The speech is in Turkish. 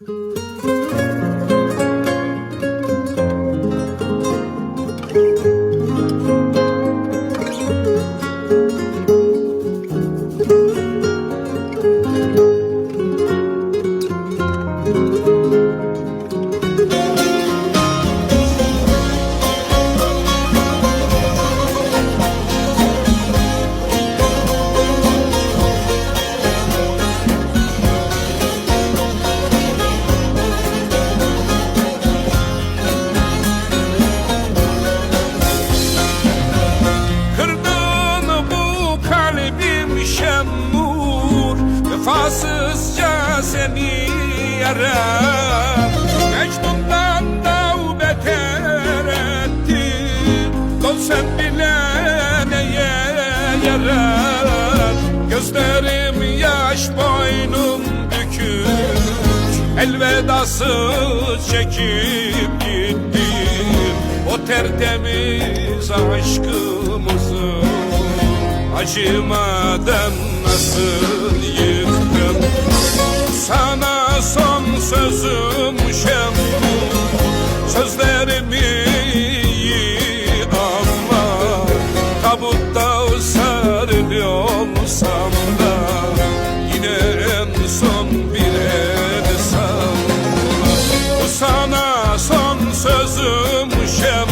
Música seni yarar Mecnun'dan da beter ettim. Kol sen bile neye yarar Gözlerim yaş boynum bükük. Elvedasız çekip gittim. O tertemiz aşkımızı Acımadan nasıl yıktım şemmur Sözlerimi anla. Tabutta sarılıyorsam da Yine en son bir el salla Bu sana son sözüm Sözlerimi